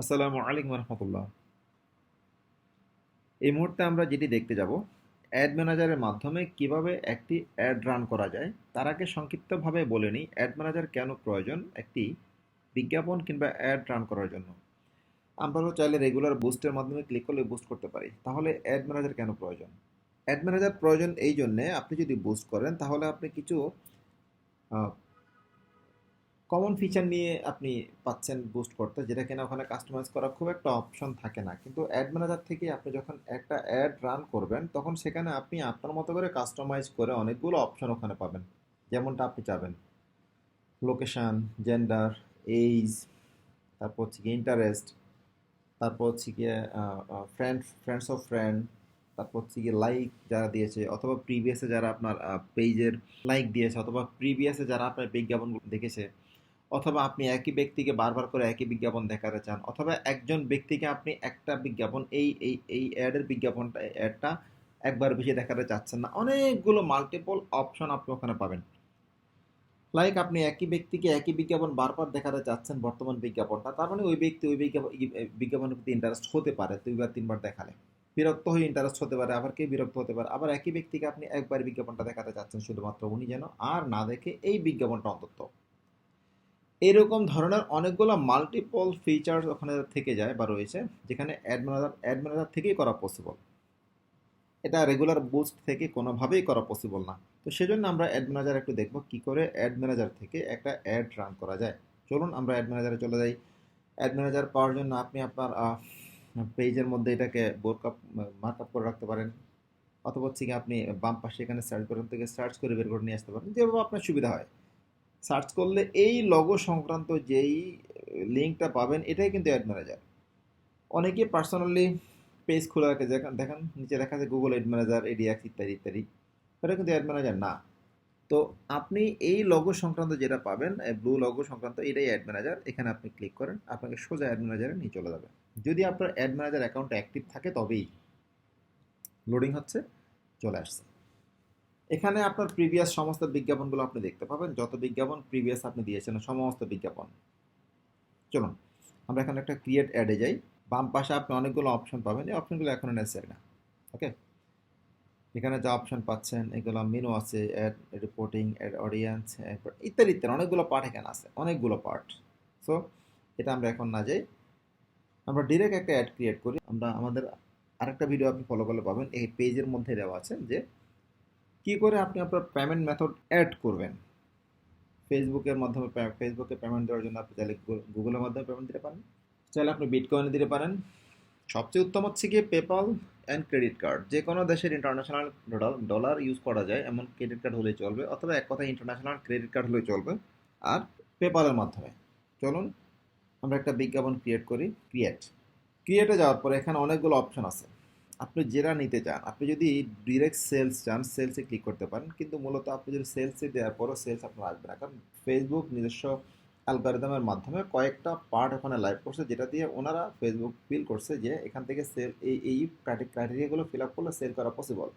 আসসালামু আলাইকুম রহমতুল্লাহ এই মুহূর্তে আমরা যেটি দেখতে যাব, অ্যাড ম্যানেজারের মাধ্যমে কীভাবে একটি অ্যাড রান করা যায়, তার আগে সংক্ষিপ্তভাবে বলে নিই, অ্যাড ম্যানেজার কেন প্রয়োজন, একটি বিজ্ঞাপন কিংবা অ্যাড রান করার জন্য। আমরা তো চাইলে রেগুলার বুস্টের মাধ্যমে ক্লিক করলে বুস্ট করতে পারি। তাহলে অ্যাড ম্যানেজার কেন প্রয়োজন? অ্যাড ম্যানেজার প্রয়োজন এই জন্যে আপনি যদি বুস্ট করেন, তাহলে আপনি কিছু কমন ফিচার নিয়ে আপনি পাচ্ছেন বুস্ট করতে, যেটা কিনা ওখানে কাস্টমাইজ করা খুব একটা অপশন থাকে না। কিন্তু অ্যাড ম্যানেজার থেকে আপনি যখন একটা অ্যাড রান করবেন, তখন সেখানে আপনি আপনার মতো করে কাস্টমাইজ করে অনেকগুলো অপশন ওখানে পাবেন। যেমনটা আপনি চাবেন। লোকেশান জেন্ডার এইজ তারপর হচ্ছে গিয়ে ইন্টারেস্ট তারপর হচ্ছে গিয়ে ফ্রেন্ড ফ্রেন্ডস অফ ফ্রেন্ড তারপর হচ্ছে গিয়ে লাইক যারা দিয়েছে, অথবা প্রিভিয়াসে যারা আপনার পেজের লাইক দিয়েছে, অথবা প্রিভিয়াসে যারা আপনার বিজ্ঞাপন দেখেছে অথবা আপনি একই ব্যক্তিকে বারবার করে একই বিজ্ঞাপন দেখাতে চান, অথবা একজন ব্যক্তিকে আপনি একটা বিজ্ঞাপন, এই এই এই অ্যাডের বিজ্ঞাপনটা অ্যাডটা একবার বেশি দেখাতে চাচ্ছেন না। অনেকগুলো মাল্টিপল অপশন আপনি ওখানে পাবেন। লাইক আপনি একই ব্যক্তিকে একই বিজ্ঞাপন বারবার দেখাতে চাচ্ছেন বর্তমান বিজ্ঞাপনটা, তার মানে ওই ব্যক্তি ওই বিজ্ঞাপন বিজ্ঞাপনের প্রতি ইন্টারেস্ট হতে পারে দুইবার, তিনবার দেখালে। বিরক্ত হয়ে ইন্টারেস্ট হতে পারে, আবার কে বিরক্ত হতে পারে, আবার একই ব্যক্তিকে আপনি একবার বিজ্ঞাপনটা দেখাতে চাচ্ছেন শুধুমাত্র উনি যেন আর না দেখে এই বিজ্ঞাপনটা অন্তত। এরকম ধরনের অনেকগুলো মাল্টিপল ফিচার্স ওখানে থেকে যায় বা রয়েছে, যেখানে অ্যাড ম্যানেজার অ্যাড ম্যানেজার থেকেই করা পসিবল এটা রেগুলার বুস্ট থেকে কোনোভাবেই করা পসিবল না। তো সেজন্য আমরা অ্যাড ম্যানেজার একটু দেখব কি করে অ্যাড ম্যানেজার থেকে একটা অ্যাড রান করা যায়। চলুন আমরা অ্যাড ম্যানেজারে চলে যাই। অ্যাড ম্যানেজার পাওয়ার জন্য আপনি আপনার পেজের মধ্যে এটাকে বোরকাপ মার্ক আপ করে রাখতে পারেন। অথবা হচ্ছে কি আপনি বাম পাশে এখানে সার্চ বাটন থেকে সার্চ করে বের করে নিয়ে আসতে পারেন। যেভাবে আপনার সুবিধা হয়। সার্চ করলে এই লগো সংক্রান্ত যেই লিঙ্কটা পাবেন, এটাই কিন্তু অ্যাড ম্যানেজার অনেকে পার্সোনালি পেজ খোলা রাখে দেখেন দেখেন, নিচে লেখা আছে গুগল অ্যাড ম্যানেজার এডিয়াক্স ইত্যাদি ইত্যাদি। এটা কিন্তু অ্যাড ম্যানেজার না। তো আপনি এই লগো সংক্রান্ত যেটা পাবেন ব্লু লগো সংক্রান্ত, এটাই অ্যাড ম্যানেজার এখানে আপনি ক্লিক করেন, আপনাকে সোজা অ্যাড ম্যানেজারে নিয়ে চলে যাবে। যদি আপনার অ্যাড ম্যানেজার অ্যাকাউন্ট অ্যাক্টিভ থাকে, তবেই লোডিং হচ্ছে, চলে আসছে। এখানে আপনার প্রিভিয়াস সমস্ত বিজ্ঞাপনগুলো আপনি দেখতে পাবেন। যত বিজ্ঞাপন প্রিভিয়াস আপনি দিয়েছেন, সমস্ত বিজ্ঞাপন। চলুন, আমরা এখানে একটা ক্রিয়েট অ্যাডে যাই। বাম পাশে আপনি অনেকগুলো অপশন পাবেন। এই অপশনগুলো এখনও নেসেসারি না ওকে এখানে যা অপশন পাচ্ছেন, এগুলো মেনু আছে অ্যাড রিপোর্টিং অ্যাড অডিয়েন্স ইত্যাদি ইত্যাদি। অনেকগুলো পার্ট এখানে আছে, অনেকগুলো পার্ট সো এটা আমরা এখন না যাই। আমরা ডিরেক্ট একটা অ্যাড ক্রিয়েট করি। আমরা আমাদের আরেকটা ভিডিও আপনি ফলো করলে পাবেন। এই পেজের মধ্যে দেওয়া আছে যে কি করে আপনি আপনার পেমেন্ট মেথড অ্যাড করবেন? ফেসবুকের মাধ্যমে ফেসবুকে পেমেন্ট দেওয়ার জন্য আপনি চাইলে গুগলের মাধ্যমে পেমেন্ট দিতে পারেন। চাইলে আপনি বিটকয়েনে দিতে পারেন। সবচেয়ে উত্তম হচ্ছে কি পেপাল অ্যান্ড ক্রেডিট কার্ড যে কোনো দেশের ইন্টারন্যাশনাল ডলার ইউজ করা যায়, এমন ক্রেডিট কার্ড হলেই চলবে, অথবা এক কথা ইন্টারন্যাশনাল ক্রেডিট কার্ড হলেই চলবে, আর পেপালের মাধ্যমে। চলুন, আমরা একটা বিজ্ঞাপন ক্রিয়েট করি ক্রিয়েট ক্রিয়েটে যাওয়ার পরে এখানে অনেকগুলো অপশন আছে। আপনি যেটা নিতে চান, আপনি যদি ডিরেক্ট সেলস চান সেলসে ক্লিক করতে পারেন, কিন্তু মূলত আপনি যদি সেলসে দেওয়ার পরও সেলস আপনার আসবে না। কারণ ফেসবুক নিজস্ব অ্যালগারিদমের মাধ্যমে কয়েকটা পার্ট ওখানে লাইভ করছে, যেটা দিয়ে ওনারা ফেসবুক ফিল করছে যে এখান থেকে সেল এই এই ক্রাইটেরিয়াগুলো ফিল আপ করলে সেল করা পসিবল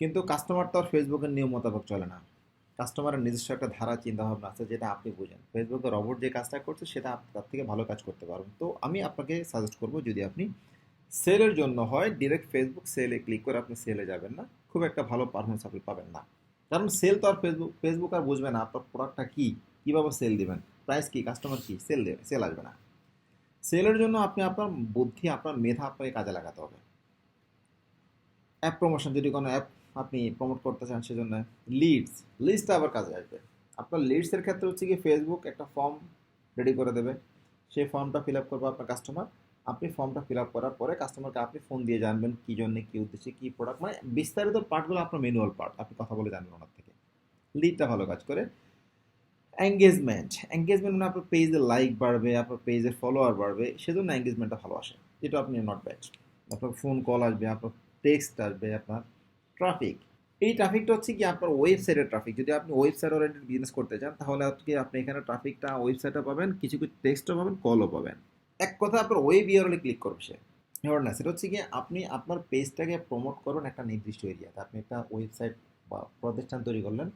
কিন্তু কাস্টমার তো আর ফেসবুকের নিয়ম মোতাবেক চলে না। কাস্টমারের নিজস্ব একটা ধারা, চিন্তাভাবনা আছে, যেটা আপনি বুঝেন। ফেসবুকে রবট যে কাজটা করছে, সেটা তার থেকে ভালো কাজ করতে পারবেন। তো আমি আপনাকে সাজেস্ট করব, যদি আপনি সেলের জন্য হয় ডিরেক্ট ফেসবুক সেলে ক্লিক করে আপনি সেলে যাবেন না। খুব একটা ভালো পারফরমেন্স আপনি পাবেন না। কারণ সেল তো আর ফেসবুক ফেসবুক আর বুঝবে না আপনার প্রোডাক্টটা কী, কীভাবে সেল দিবেন প্রাইস কী কাস্টমার কী সেল দেবে সেল আসবে না। সেলের জন্য আপনি আপনার বুদ্ধি, আপনার মেধা আপনাকে কাজে লাগাতে হবে। অ্যাপ প্রমোশন যদি কোনো অ্যাপ আপনি প্রমোট করতে চান সেজন্য লিডস লিস্টটা আবার কাজে আসবে। আপনার লিডসের ক্ষেত্রে হচ্ছে কি ফেসবুক একটা ফর্ম রেডি করে দেবে। সেই ফর্মটা ফিল আপ করবে আপনার কাস্টমার আপনি ফর্মটা ফিল আপ করার পরে কাস্টমারকে আপনি ফোন দিয়ে জানবেন কী জন্য, কী উদ্দেশ্যে, কী প্রোডাক্ট মানে বিস্তারিত পার্টগুলো আপনার ম্যানুয়াল পার্ট আপনি কথা বলে জানবেন ওনার থেকে। লিডটা ভালো কাজ করে। এঙ্গেজমেন্ট এঙ্গেজমেন্ট মানে আপনার পেজে লাইক বাড়বে, আপনার পেজের ফলোয়ার বাড়বে, সেজন্য এঙ্গেজমেন্টটা ভালো আসে। এটা আপনি নট ব্যাড আপনার ফোন কল আসবে, আপনার টেক্সট আসবে, আপনার ট্রাফিক এই ট্রাফিকটা হচ্ছে কি আপনার ওয়েবসাইটের ট্রাফিক যদি আপনি ওয়েবসাইট ওরিয়েন্টেড বিজনেস করতে চান, তাহলে হচ্ছে আপনি এখানে ট্রাফিকটা ওয়েবসাইটে পাবেন, কিছু কিছু টেক্সটও পাবেন কলও পাবেন। এক কথা আপনার ওয়েব ইউআরএলে ক্লিক করবে সে। না, সেটা হচ্ছে কি আপনি আপনার পেজটাকে প্রমোট করুন একটা নির্দিষ্ট এরিয়াতে আপনি একটা ওয়েবসাইট বা প্রতিষ্ঠান তৈরি করলেন,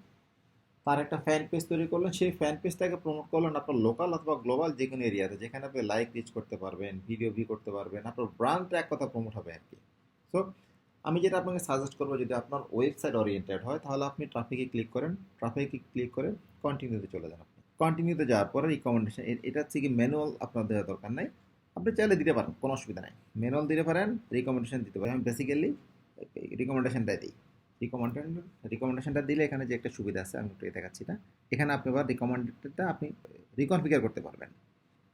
তার একটা ফ্যান পেজ তৈরি করলেন, সেই ফ্যান পেজটাকে প্রমোট করলেন আপনার লোকাল অথবা গ্লোবাল যে কোনো এরিয়াতে যেখানে আপনি লাইক রিচ করতে পারবেন ভিডিও ভিউ করতে পারবেন, আপনার ব্র্যান্ডটা এক কথা প্রমোট হবে আর কি। সো আমি যেটা আপনাকে সাজেস্ট করব, যদি আপনার ওয়েবসাইট ওরিয়েন্টেড হয়, তাহলে আপনি ট্রাফিকে ক্লিক করেন ট্রাফিকে ক্লিক করে কন্টিনিউতে চলে যান কন্টিনিউতে যাওয়ার পরে রিকমেন্ডেশন এটা হচ্ছে কি ম্যানুয়াল আপনার দেওয়ার দরকার নাই। আপনি চাইলে দিতে পারেন, কোনো অসুবিধা নাই। ম্যানুয়াল দিতে পারেন রিকমেন্ডেশন দিতে পারেন। আমি বেসিক্যালি রিকমেন্ডেশনটাই দিই। রিকমেন্ডেশন রিকমেন্ডেশনটা দিলে এখানে যে একটা সুবিধা আছে, আমি একটু দেখাচ্ছি না এখানে আপনি আবার রিকমেন্ডেডটা আপনি রিকনফিগার করতে পারবেন।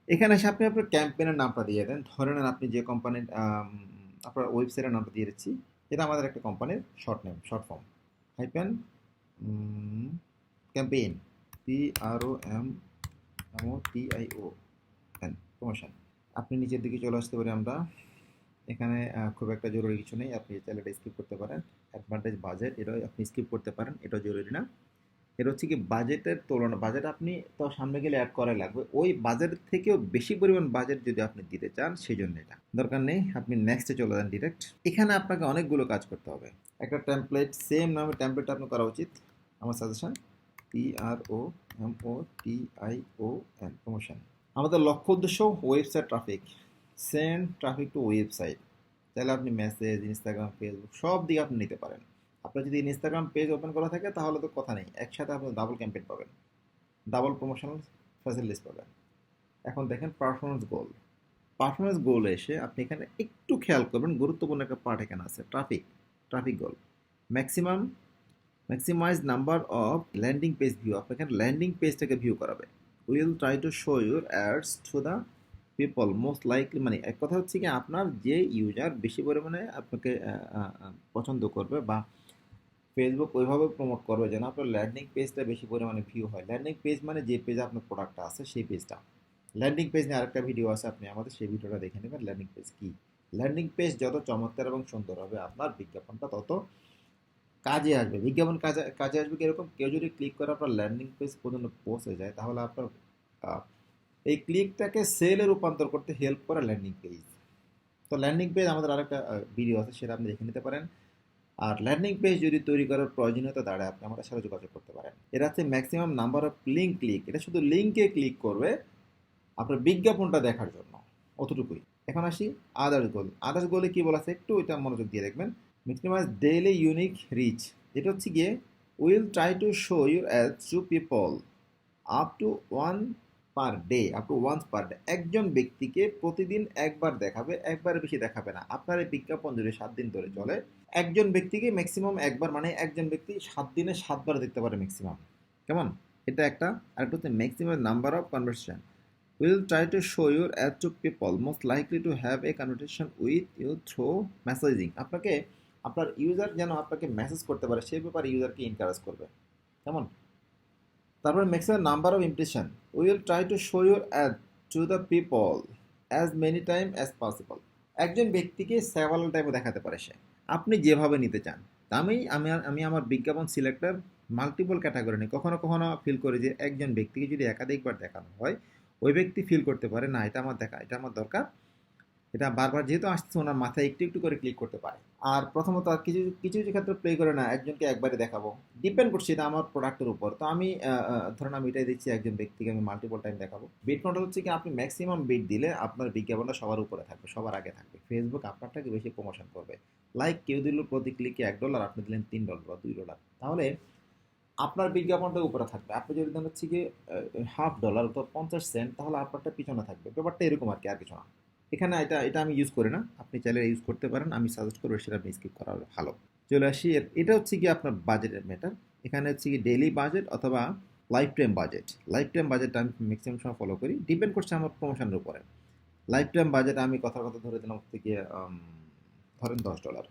এখানে এসে আপনি আপনার ক্যাম্পেনের নামটা দিয়ে দেন। ধরে নেন আপনি যে কোম্পানির আপনার ওয়েবসাইটের নামটা দিয়ে দিচ্ছি। এটা আমাদের একটা কোম্পানির short name short form hyphen campaign P R O M M O T I O N promotion আপনি নিচের দিকে চলে আসতে পারি আমরা। এখানে খুব একটা জরুরি কিছু নেই। আপনি চাইলে এটা স্কিপ করতে পারেন। অ্যাডভান্টেজ বাজেট এটাও আপনি স্কিপ করতে পারেন। এটাও জরুরি না। এটা হচ্ছে কি বাজেটের তুলনা বাজেট আপনি তো সামনে গেলে অ্যাড করাই লাগবে। ওই বাজেট থেকেও বেশি পরিমাণ বাজেট যদি আপনি দিতে চান সেই জন্য এটা। দরকার নেই, আপনি নেক্সটে চলে যান ডিরেক্ট এখানে আপনাকে অনেকগুলো কাজ করতে হবে। একটা টেমপ্লেট সেম নামে টেমপ্লেট আপনার করা উচিত। আমার suggestion P R O M O I O N promotion আমাদের লক্ষ্য উদ্দেশ্য website traffic send traffic to website তাহলে আপনি মেসেজ ইনস্টাগ্রাম ফেসবুক সব দিকে আপনি নিতে পারেন। আপনার যদি ইনস্টাগ্রাম পেজ ওপেন করা থাকে, তাহলে তো কথা নেই। একসাথে আপনি ডাবল ক্যাম্পেইন পাবেন। ডাবল প্রমোশনাল ফ্যাসিলিটিস পাবেন। এখন দেখেন পারফরমেন্স গোল পারফরমেন্স গোল এসে আপনি এখানে একটু খেয়াল করবেন, গুরুত্বপূর্ণ একটা পার্ট এখানে আছে traffic traffic goal maximum maximize number of landing page view আপনি এখানে ল্যান্ডিং পেজটাকে ভিউ করাবে। Will try to show your ads to the people most likely মানে এক কথা হচ্ছে কি, আপনার যে ইউজার বেশি পরিমাণে আপনাকে পছন্দ করবে বা ফেসবুক ওইভাবে প্রমোট করবে যেন আপনার ল্যান্ডিং পেজটা বেশি পরিমাণে ভিউ হয়। ল্যান্ডিং পেজ মানে যে পেজে আপনার প্রোডাক্টটা আছে, সেই পেজটা ল্যান্ডিং পেজ নিয়ে আরেকটা ভিডিও আছে, আপনি আমাদের সেই ভিডিওটা দেখে নেবেন ল্যান্ডিং পেজ কি? ল্যান্ডিং পেজ যত চমৎকার এবং সুন্দর হবে, আপনার বিজ্ঞাপনটা তত কাজে আসবে। বিজ্ঞাপন কাজে কাজে আসবে কীরকম, কেউ যদি ক্লিক করে আপনার ল্যান্ডিং পেজ পর্যন্ত পৌঁছে যায়, তাহলে আপনার এই ক্লিকটাকে সেলে রূপান্তর করতে হেল্প করে ল্যান্ডিং পেজ তো ল্যান্ডিং পেজ আমাদের আরেকটা ভিডিও আছে, সেটা আপনি দেখে নিতে পারেন। আর ল্যান্ডিং পেজ যদি তৈরি করার প্রয়োজনীয়তা দাঁড়ায়, আপনি আমাদের সাথে যোগাযোগ করতে পারেন। এটা হচ্ছে maximum number of link click এটা শুধু লিঙ্কে ক্লিক করবে আপনার বিজ্ঞাপনটা দেখার জন্য। অতটুকুই। এখন আসি আদার্স গোল আদার্স গোলে কী বলা আছে একটু এটা মনোযোগ দিয়ে দেখবেন। ম্যাক্সিমাইজ ডেইলি ইউনিক রিচ যেটা হচ্ছে গিয়ে will try to show your ads to people up to one per day up to once per day একজন ব্যক্তিকে প্রতিদিন একবার দেখাবে একবার বেশি দেখাবে না। আপনার এই বিজ্ঞাপন যদি সাত দিন ধরে চলে, একজন ব্যক্তিকে ম্যাক্সিমাম একবার মানে একজন ব্যক্তি সাত দিনে সাতবার দেখতে পারে ম্যাক্সিমাম কেমন? এটা একটা। আর একটা হচ্ছে maximum number of conversation will try to show your ad to people most likely to have a conversation with you through messaging আপনাকে আপনার ইউজার যেন আপনাকে মেসেজ করতে পারে, সেই ব্যাপারে ইউজারকে এনকারেজ করবে। কেমন? তারপরে maximum number of impression will try to show your ad to the people as many time as possible একজন ব্যক্তিকে সেভারাল টাইপে দেখাতে পারে সে। আপনি যেভাবে নিতে চান। আমি আমি আমি আমার বিজ্ঞাপন সিলেক্টার মাল্টিপল ক্যাটাগরি নিই। কখনো কখনো ফিল করি যে একজন ব্যক্তিকে যদি একাধিকবার দেখানো হয়, ওই ব্যক্তি ফিল করতে পারে, না, এটা আমার দেখা, এটা আমার দরকার। এটা বারবার যেহেতু আসছে, ওনার মাথায় একটু একটু করে ক্লিক করতে পারে। আর প্রথমত আর কিছু কিছু কিছু ক্ষেত্রে প্লে করে না, একজনকে একবারে দেখাবো। ডিপেন্ড করছে এটা আমার প্রোডাক্টের উপর। তো আমি ধরুন আমি এটাই দিচ্ছি, একজন ব্যক্তিকে আমি মাল্টিপল টাইম দেখাবো। বিট কন্ট্রোল হচ্ছে কি, আপনি ম্যাক্সিমাম বিট দিলে আপনার বিজ্ঞাপনটা সবার উপরে থাকবে, সবার আগে থাকবে। ফেসবুক আপনারটাকে বেশি প্রমোশন করবে। লাইক কেউ দিল প্রতি ক্লিকে এক ডলার আপনি দিলেন তিন ডলার বা দুই ডলার তাহলে আপনার বিজ্ঞাপনটা উপরে থাকবে। আপনি যদি দেন হচ্ছে কি হাফ ডলার অথবা পঞ্চাশ সেন্ট তাহলে আপনারটা পিছনে থাকবে। ব্যাপারটা এরকম আর কি, আর কিছু না। এখানে এটা এটা আমি ইউজ করি না। আপনি চাইলে ইউজ করতে পারেন। আমি সাজেস্ট করব সেটা আপনি স্কিপ করা ভালো। চলে আসি এটা হচ্ছে কি আপনার বাজেটের ম্যাটার এখানে হচ্ছে কি ডেইলি বাজেট অথবা lifetime budget lifetime বাজেটটা আমি ম্যাক্সিমাম সময় ফলো করি। ডিপেন্ড করছে আমার প্রমোশনের উপরে। লাইফ টাইম বাজেট আমি কথার কথা ধরে দিলাম হচ্ছে গিয়ে ধরেন দশ ডলার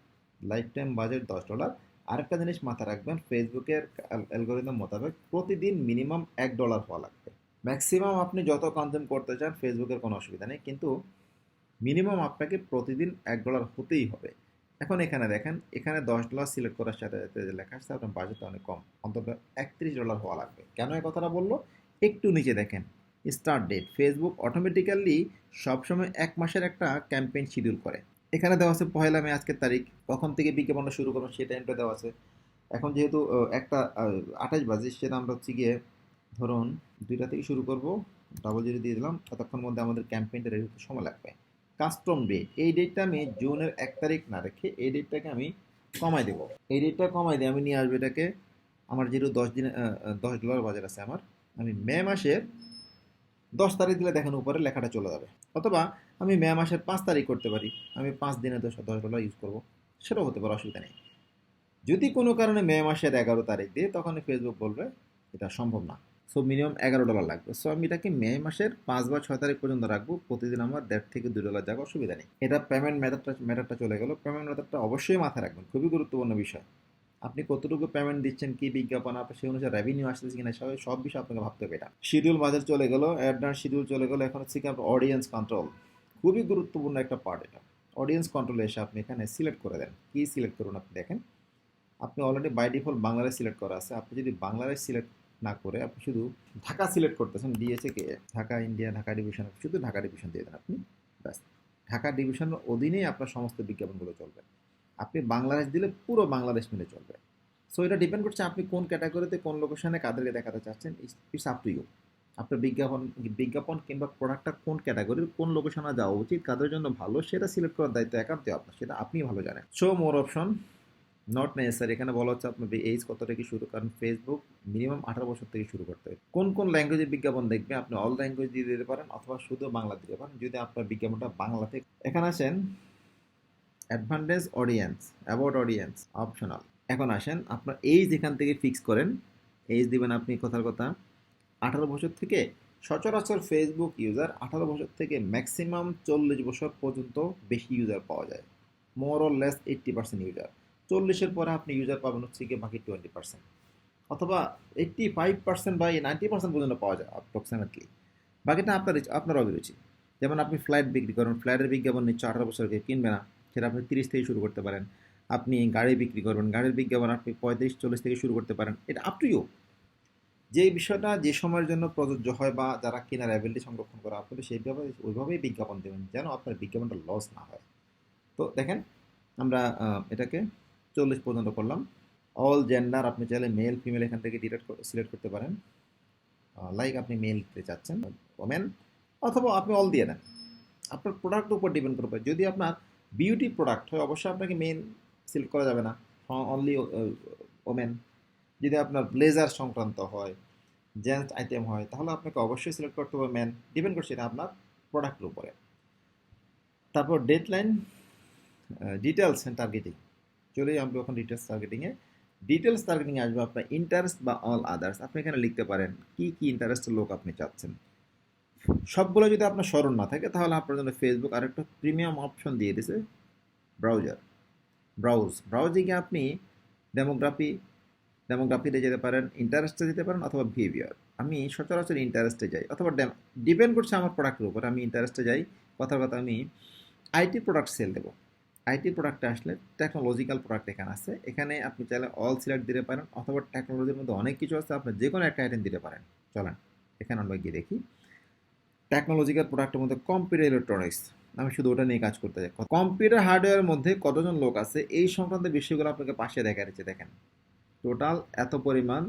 লাইফ টাইম বাজেট দশ ডলার আরেকটা জিনিস মাথায় রাখবেন ফেসবুকের অ্যালগোরিদম মোতাবেক প্রতিদিন মিনিমাম এক ডলার হওয়া লাগবে। ম্যাক্সিমাম আপনি যত কনজিউম করতে চান ফেসবুকের কোনো অসুবিধা নেই। কিন্তু মিনিমাম আপনাকে প্রতিদিন এক ডলার হতেই হবে। এখন এখানে দেখেন, এখানে দশ ডলার সিলেক্ট করার সাথে সাথে যে লেখা আসছে আপনার বাজেটটা অনেক কম। অন্তত একত্রিশ ডলার হওয়া লাগবে। কেন এই কথাটা বলল? একটু নিচে দেখেন স্টার্ট ডেট ফেসবুক অটোমেটিক্যালি সবসময় এক মাসের একটা ক্যাম্পেইন শিডিউল করে। এখানে দেওয়া আছে পয়লা মে আজকের তারিখ, কখন থেকে বিজ্ঞাপনটা শুরু করবেন সেই টাইমটা দেওয়া আছে। এখন যেহেতু একটা আঠাশ বাজে, সেটা আমরা হচ্ছে গিয়ে ধরুন দুইটা থেকে শুরু করব ডাবল জিরো দিয়ে দিলাম ততক্ষণ মধ্যে আমাদের ক্যাম্পেইনটা রেডি হতে সময় লাগবে। কাস্টম ডেট এই ডেটটা আমি জুনের এক তারিখ না রেখে এই ডেটটাকে আমি কমাই দেবো। এই ডেটটা কমাই দিয়ে আমি নিয়ে আসব এটাকে আমার যেহেতু দশ দিনে দশ ডলার বাজার আছে আমার, আমি মে মাসের দশ তারিখ দিলে দেখেন উপরে লেখাটা চলে যাবে। অথবা আমি মে মাসের পাঁচ তারিখ করতে পারি, আমি পাঁচ দিনে দশ দশ ডলার ইউজ করব, সেটাও হতে পারে, অসুবিধা নেই। যদি কোনো কারণে মে মাসের এগারো তারিখ দিয়ে, তখন ফেসবুক বলবে, এটা সম্ভব না। সো মিনিমাম এগারো ডলার লাগবে। সো আমি এটাকে মে মাসের পাঁচ বা ছয় তারিখ পর্যন্ত রাখব। প্রতিদিন আমার দেড় থেকে দুই ডলার যাওয়ার অসুবিধা নেই। এটা পেমেন্ট মেথডটা মেথডটা চলে গেল। পেমেন্ট মেথডটা অবশ্যই মাথায় রাখবেন। খুবই গুরুত্বপূর্ণ বিষয়। আপনি কতটুকু পেমেন্ট দিচ্ছেন, কি বিজ্ঞাপন, আপনার সেই অনুসারে রেভিনিউ আসতেছে কিনা সব সব বিষয় আপনাকে ভাবতে হবে এটা। শিডিউল বাজার চলে গেল। অ্যাডভান্স শিডিউল চলে গেল। এখন হচ্ছে কি আপনার অডিয়েন্স কন্ট্রোল খুবই গুরুত্বপূর্ণ একটা পার্ট এটা। অডিয়েন্স কন্ট্রোলে এসে আপনি এখানে সিলেক্ট করে দেন। কী সিলেক্ট করুন আপনি দেখেন। আপনি already by default Bangladesh select করা আছে। আপনি যদি বাংলাদেশ সিলেক্ট না করে আপনি শুধু ঢাকা সিলেক্ট করতেছেন দিয়েছে কে, ঢাকা ইন্ডিয়া, ঢাকা ডিভিশন, শুধু ঢাকা ডিভিশন দিয়ে দেন আপনি, ব্যাস। ঢাকা ডিভিশনের অধীনেই আপনার সমস্ত বিজ্ঞাপনগুলো চলবে। আপনি বাংলাদেশ দিলে পুরো বাংলাদেশ মিলে চলবে। সো এটা ডিপেন্ড করছে আপনি কোন ক্যাটাগরিতে কোন লোকেশনে কাদেরকে দেখাতে চাচ্ছেন ইটস আপ টু ইউ আপনার বিজ্ঞাপন বিজ্ঞাপন কিংবা প্রোডাক্টটা কোন ক্যাটাগরির কোন লোকেশনে যাওয়া উচিত, কাদের জন্য ভালো, সেটা সিলেক্ট করার দায়িত্ব একান্ত আপনার, সেটা আপনি ভালো জানেন। Show more option not necessary এখানে বলা হচ্ছে আপনার এইজ কত থেকে শুরু, কারণ ফেসবুক মিনিমাম আঠারো বছর থেকে শুরু করতে হবে। কোন কোন ল্যাঙ্গুয়েজের বিজ্ঞাপন দেখবে আপনি অল ল্যাঙ্গুয়েজ দিয়ে দিতে পারেন, অথবা শুধু বাংলা দিতে পারেন, যদি আপনার বিজ্ঞাপনটা বাংলাতে এখানে আসেন advantage audience about audience optional এখন আসেন, আপনার এইজ এখান থেকে ফিক্স করেন। এইজ দিবেন আপনি, কথার কথা, আঠারো বছর থেকে। সচরাচর ফেসবুক ইউজার আঠারো বছর থেকে ম্যাক্সিমাম চল্লিশ বছর পর্যন্ত বেশি ইউজার পাওয়া যায়। More or less eighty percent user চল্লিশের পরে আপনি ইউজার পাবেন হচ্ছে গিয়ে বাকি টোয়েন্টি পার্সেন্ট অথবা এইট্টি ফাইভ পার্সেন্ট বা নাইনটি পার্সেন্ট পর্যন্ত পাওয়া যায় অ্যাপ্রক্সিমেটলি বাকিটা আপনার আপনার অভিরুচি। যেমন আপনি ফ্লাইট বিক্রি করেন ফ্লাইটের বিজ্ঞাপন নিচ্ছে আঠারো বছর বছরকে কিনবে না, সেটা আপনি তিরিশ থেকে শুরু করতে পারেন। আপনি গাড়ি বিক্রি করবেন, গাড়ির বিজ্ঞাপন আপনি পঁয়ত্রিশ, চল্লিশ থেকে শুরু করতে পারেন। এটা আপ টু ইউ যে বিষয়টা যে সময়ের জন্য প্রযোজ্য হয় বা যারা কেনার অ্যাবিলিটি সংরক্ষণ করা আপনি সেইভাবে ওইভাবেই বিজ্ঞাপন দেবেন, যেন আপনার বিজ্ঞাপনটা লস না হয়। তো দেখেন, আমরা এটাকে চল্লিশ পর্যন্ত করলাম। অল জেন্ডার আপনি চাইলে মেল ফিমেল এখান থেকে ডিলেট সিলেক্ট করতে পারেন। লাইক আপনি মেল দিতে চাচ্ছেন ওমেন অথবা আপনি অল দিয়ে দেন। আপনার প্রোডাক্টের উপর ডিপেন্ড করতে করবে। যদি আপনার বিউটি প্রোডাক্ট হয়, অবশ্যই আপনাকে মেন সিলেক্ট করা যাবে না। অনলি ওমেন যদি আপনার ব্লেজার সংক্রান্ত হয় জেন্টস আইটেম হয়, তাহলে আপনাকে অবশ্যই সিলেক্ট করতে হবে ম্যান ডিপেন্ড করছে এটা আপনার প্রোডাক্টের উপরে। তারপর ডেডলাইন ডিটেলস অ্যান্ড টার্গেটিং চলে আমরা এখন ডিটেলস টার্গেটিংয়ে ডিটেলস টার্গেটিংয়ে আসবে আপনার ইন্টারেস্ট বা অল আদার্স আপনি এখানে লিখতে পারেন কি কি ইন্টারেস্টের লোক আপনি চাচ্ছেন। সবগুলো যদি আপনার স্মরণ না থাকে, তাহলে আপনার জন্য ফেসবুক আরেকটা প্রিমিয়াম অপশন দিয়ে দিছে ব্রাউজার ব্রাউজ ব্রাউজিংয়ে আপনি ডেমোগ্রাফি ডেমোগ্রাফিতে যেতে পারেন ইন্টারেস্টে যেতে পারেন অথবা বিহেভিয়ার আমি সচরাচর ইন্টারেস্টে যাই, অথবা ডিপেন্ড করছে আমার প্রোডাক্টের উপর। আমি ইন্টারেস্টে যাই, কথার কথা আমি আইটি প্রোডাক্ট সেল দেবো। আইটি প্রোডাক্টে আসলে টেকনোলজিক্যাল প্রোডাক্ট এখানে আছে। এখানে আপনি চাইলে অল সিলেক্ট দিতে পারেন অথবা টেকনোলজির মধ্যে অনেক কিছু আছে, আপনি যে কোনো একটা আইটেম দিতে পারেন। চলেন, এখানে আমরা গিয়ে দেখি। টেকনোলজিক্যাল প্রোডাক্টের মধ্যে কম্পিউটার ইলেকট্রনিক্স আমি শুধু ওটা নিয়ে কাজ করতে চাই কম্পিউটার হার্ডওয়্যারের মধ্যে কতজন লোক আছে, এই সংক্রান্ত বিষয়গুলো আপনাকে পাশে দেখা যাচ্ছে দেখেন টোটাল এত পরিমাণ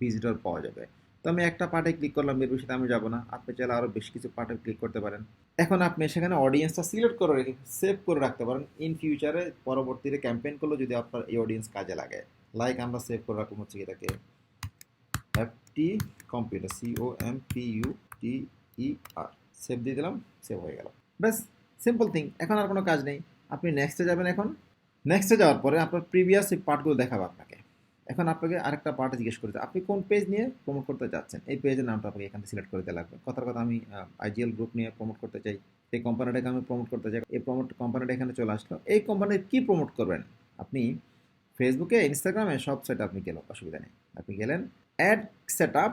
ভিজিটর পাওয়া যাবে। তো আমি একটা পার্টে ক্লিক করলাম, এর বিষয়ে আমি যাব না। আপনি চাইলে আরও বেশ কিছু পার্টে ক্লিক করতে পারেন। এখন আপনি সেখানে অডিয়েন্সটা সিলেক্ট করে রেখে সেভ করে রাখতে পারেন। ইন ফিউচারে পরবর্তীতে ক্যাম্পেইন করলে যদি আপনার এই অডিয়েন্স কাজে লাগে। লাইক আমরা সেভ করে রাখব হচ্ছে এটাকে। FT computer C O M P U T E R save দিয়ে দিলাম সেভ হয়ে গেল। ব্যাস সিম্পল থিং এখন আর কোনো কাজ নেই। আপনি নেক্সটে যাবেন এখন। নেক্সটে যাওয়ার পরে আপনার প্রিভিয়াস এই পার্টগুলো দেখাবে আপনাকে। এখন আপনাকে আরেকটা পার্ট জিজ্ঞেস করতে আপনি কোন পেজ নিয়ে প্রমোট করতে চাচ্ছেন এই পেজের নামটা আপনাকে এখান সিলেক্ট করতে লাগবে। কথার কথা আমি আইজিএল গ্রুপ নিয়ে প্রমোট করতে চাই। এই কোম্পানিটাকে আমি প্রমোট করতে চাই। এই প্রমোট কোম্পানিটা এখানে চলে আসলো। এই কোম্পানির কী প্রমোট করবেন? আপনি ফেসবুকে ইনস্টাগ্রামে সব সাইটে আপনি গেলেন, অসুবিধা নেই। আপনি গেলেন ad set up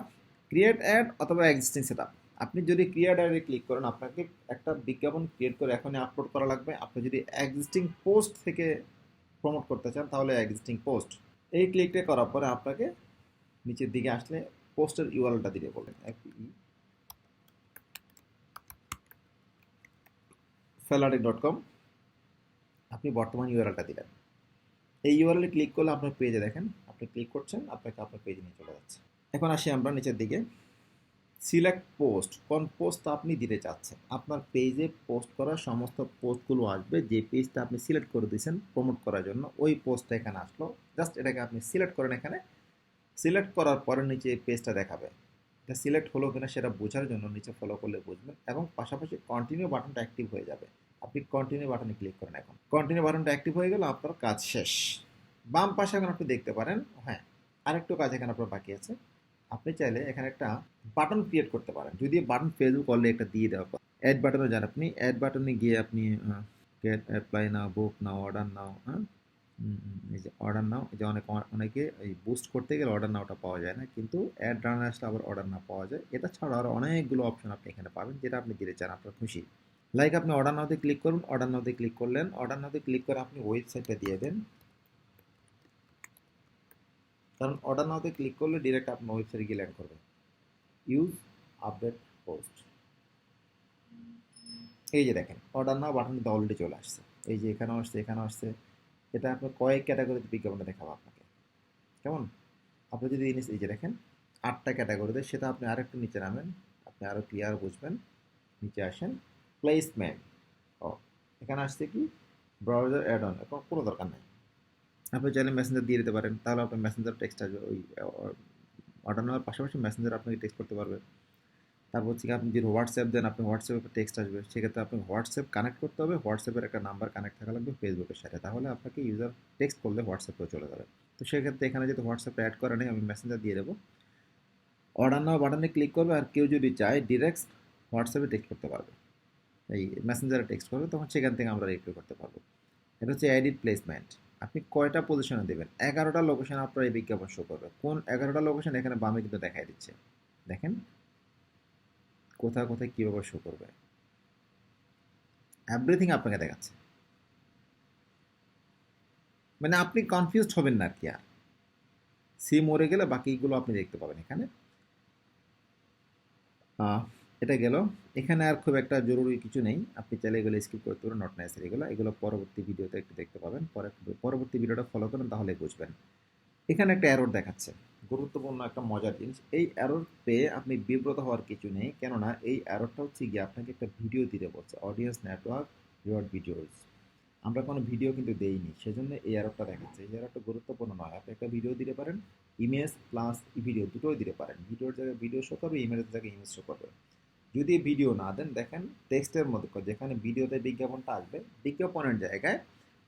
create ad অথবা এক্সিস্টিং সেট আপ আপনি যদি ক্রিয়েট অ্যাডে ক্লিক করেন, আপনাকে একটা বিজ্ঞাপন ক্রিয়েট করে এখনই আপলোড করা লাগবে। আপনি যদি এক্সিস্টিং পোস্ট থেকে প্রমোট করতে চান, তাহলে এক্সিস্টিং পোস্ট এই ক্লিকটা করার পরে আপনাকে নিচের দিকে আসলে পোস্টের ইউআরএলটা দিতে বলবেন ফেলারি ডট কম আপনি বর্তমান ইউআরএলটা দিলেন। এই ইউআরএলে ক্লিক করলে আপনার পেজে দেখেন, আপনি ক্লিক করছেন, আপনাকে আপনার পেজে নিয়ে চলে যাচ্ছে। এখন আসি আমরা নিচের দিকে। সিলেক্ট পোস্ট, কোন পোস্ট আপনি দিতে চাচ্ছেন। আপনার পেজে পোস্ট করা সমস্ত পোস্টগুলো আসবে, যে পেজটা আপনি সিলেক্ট করে দিয়েছেন প্রমোট করার জন্য, ওই পোস্টটা এখানে আসলো। জাস্ট এটাকে আপনি সিলেক্ট করেন এখানে। সিলেক্ট করার পরে নিচে পেজটা দেখাবে। এটা সিলেক্ট হলো কিনা সেটা বোঝার জন্য নিচে ফলো করলে বুঝবেন এবং পাশাপাশি কন্টিনিউ বাটনটা অ্যাক্টিভ হয়ে যাবে। আপনি কন্টিনিউ বাটনে ক্লিক করেন এখন। কন্টিনিউ বাটনটা অ্যাক্টিভ হয়ে গেল আপনার কাজ শেষ। বাম পাশে এখন আপনি দেখতে পারেন হ্যাঁ আরেকটু কাজ এখানে আপনার বাকি আছে। আপনি চাইলে এখানে একটা বাটন ক্রিয়েট করতে পারেন। যদি বাটন ফেসবুক অলরেডি একটা দিয়ে দেওয়া অ্যাড বাটনে যান আপনি অ্যাড বাটনে গিয়ে আপনি get apply now book now order now হ্যাঁ? এই যে অর্ডার নাও যে অনেক, অনেকে এই বুস্ট করতে গেলে অর্ডার নাওটা পাওয়া যায় না, কিন্তু অ্যাড রান আসলে আবার অর্ডার না পাওয়া যায়। এটা ছাড়া আরও অনেকগুলো অপশন আপনি এখানে পাবেন, যেটা আপনি দিতে চান, আপনার খুশি। লাইক আপনি অর্ডার নাওতে ক্লিক করুন অর্ডার নাওতে ক্লিক করলেন অর্ডার নাওতে ক্লিক করে আপনি ওয়েবসাইটটা দিয়ে দেন। কারণ অর্ডার নাওতে ক্লিক করলে ডিরেক্ট আপনার ওয়েবসাইটে গিয়ে ল্যান্ড করবে ইউজ আপডেট পোস্ট এই যে দেখেন অর্ডার নাও বাটনটা অলরেডি চলে আসছে। এই যে এখানেও আসছে এখানেও আসছে। এটা আপনার কয়েক ক্যাটাগরিতে বিজ্ঞাপনটা দেখাবো আপনাকে। কেমন? আপনি যদি জিনিস এই যে দেখেন, আটটা ক্যাটাগরিতে সেটা আপনি আরেকটু নিচে নামেন, আপনি আরও ক্লিয়ার বুঝবেন, নিচে আসেন প্লেসমেন্ট ও, এখানে আসছে কি? ব্রাউজার অ্যাড অন এখন কোনো দরকার নেই। আপনি চাইলে মেসেঞ্জার দিয়ে দিতে পারেন। তাহলে আপনার মেসেঞ্জার টেক্সট আসবে। ওই অর্ডার নেওয়ার পাশাপাশি মেসেঞ্জার আপনাকে টেক্সট করতে পারবে। তারপর হচ্ছে আপনি যদি হোয়াটসঅ্যাপ দেন আপনি হোয়াটসঅ্যাপে টেক্সট আসবে। সেক্ষেত্রে আপনি হোয়াটসঅ্যাপ কানেক্ট করতে হবে। হোয়াটসঅ্যাপের একটা নাম্বার কানেক্ট থাকা লাগবে ফেসবুকের সাথে। তাহলে আপনাকে ইউজার টেক্সট করলে হোয়াটসঅ্যাপে চলে যাবে। তো সেক্ষেত্রে এখানে যেহেতু হোয়াটসঅ্যাপে অ্যাড করা নেই, আমি মেসেঞ্জার দিয়ে দেবো। অর্ডার নাও বাটনে ক্লিক করবে। আর কেউ যদি চায় ডিরেক্ট হোয়াটসঅ্যাপে টেক্সট করতে পারবে। এই মেসেঞ্জারে টেক্সট করবে, তখন সেখান থেকে আমরা রিপ্লাই করতে পারব। এটা হচ্ছে এডিট প্লেসমেন্ট আপনি কয়টা পজিশনে দেবেন? এগারোটা লোকেশন আপনার এই বিজ্ঞাপন শো করবে। কোন এগারোটা লোকেশন এখানে বামে কিন্তু দেখাই দিচ্ছে? দেখেন। কোথায় কোথায় কীভাবে শো করবে? এভরিথিং আপনাকে দেখাচ্ছে। মানে আপনি কনফিউজড হবেন না আর কি আর। সি মরে গেলে বাকিগুলো আপনি দেখতে পাবেন এখানে। এটা গেল। এখানে আর খুব একটা জরুরি কিছু নেই। আপনি চাইলে এগুলো স্কিপ করতে পারেন নট নেসারি এগুলো। এগুলো পরবর্তী ভিডিওতে একটু দেখতে পাবেন। পরে পরবর্তী ভিডিওটা ফলো করেন, তাহলে বুঝবেন। এখানে একটা অ্যারোর দেখাচ্ছে। গুরুত্বপূর্ণ একটা মজার জিনিস, এই অ্যারোর পেয়ে আপনি বিব্রত হওয়ার কিছু নেই, কেননা এই অ্যারোরটা হচ্ছে গিয়ে আপনাকে একটা ভিডিও দিতে বলছে অডিয়েন্স নেটওয়ার্ক ইউর ভিডিওস আমরা কোনো ভিডিও কিন্তু দেইনি, সেজন্য এই অ্যারোরটা দেখাচ্ছে। এই অ্যারোরটা গুরুত্বপূর্ণ নয়। আপনি একটা ভিডিও দিতে পারেন ইমেজ প্লাস ভিডিও দুটোই দিতে পারেন। ভিডিওর জায়গায় ভিডিও শো করবে ইমেজের জায়গায় ইমেজ শো করবে। যদি ভিডিও না দেন, দেখেন টেক্সটের মধ্যে যেখানে ভিডিওতে বিজ্ঞাপনটা আসবে, বিজ্ঞাপনের জায়গায়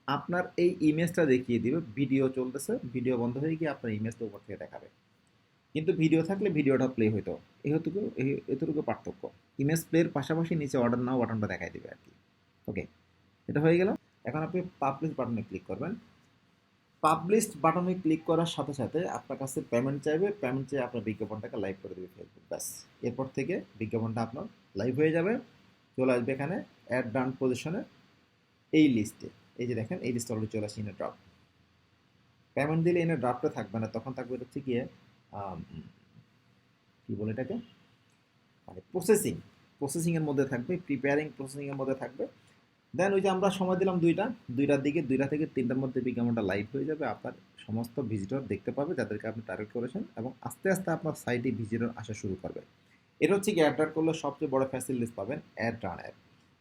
আপনার এই ইমেজটা দেখিয়ে দিবে ভিডিও চলতেছে ভিডিও বন্ধ হয়ে গিয়ে আপনার ইমেজটা উপর থেকে দেখাবে। কিন্তু ভিডিও থাকলে ভিডিওটা প্লে হইতো। এই- এতটুকু পার্থক্য। ইমেজ প্লের পাশাপাশি নিচে অর্ডার নাও বাটনটা দেখাই দিবে আর কি। ওকে এটা হয়ে গেল। এখন আপনি পাবলিশ বাটনে ক্লিক করবেন। পাবলিশ বাটনে ক্লিক করার সাথে সাথে আপনার কাছে পেমেন্ট চাইবে পেমেন্ট চেয়ে আপনার বিজ্ঞাপনটাকে লাইভ করে দেবে ফেসবুক ব্যাস। এরপর থেকে বিজ্ঞাপনটা আপনার লাইভ হয়ে যাবে। চলে আসবে এখানে অ্যাড ডান পজিশনে এই লিস্টে এই যে দেখেন, এই লিস্ট অলরেডি চলে আসছে ইনে ড্রাফট পেমেন্ট দিলে এনে ড্রাফটে থাকবে না, তখন থাকবে হচ্ছে গিয়ে কি বলে এটাকে? মানে প্রসেসিং প্রসেসিংয়ের মধ্যে থাকবে প্রিপেয়ারিং প্রসেসিংয়ের মধ্যে থাকবে। দেন ওই যে আমরা সময় দিলাম দুইটা, দুইটার দিকে, দুইটা থেকে তিনটার মধ্যে বিজ্ঞাপনটা লাইভ হয়ে যাবে, আপনার সমস্ত ভিজিটর দেখতে পাবে, যাদেরকে আপনি টার্গেট করেছেন, এবং আস্তে আস্তে আপনার সাইটে ভিজিটর আসা শুরু করবে। এটা হচ্ছে কি অ্যাড রান করলে সবচেয়ে বড় ফ্যাসিলিটিস পাবেন অ্যাড রানের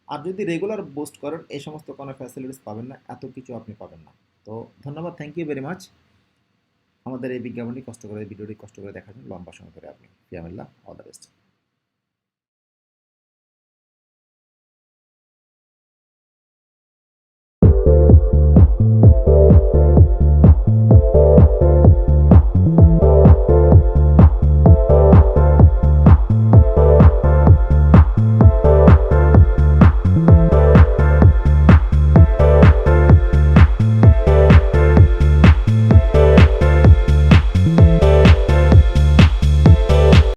আর যদি রেগুলার বুস্ট করেন, এই সমস্ত কোনো ফ্যাসিলিটিস পাবেন না, এত কিছু আপনি পাবেন না। তো ধন্যবাদ থ্যাংক ইউ ভেরি মাচ আমাদের এই বিজ্ঞাপনটি কষ্ট করে ভিডিওটি কষ্ট করে দেখার লম্বা সময় ধরে আপনি ফিয়ামিল্লা অল দ্য বেস্ট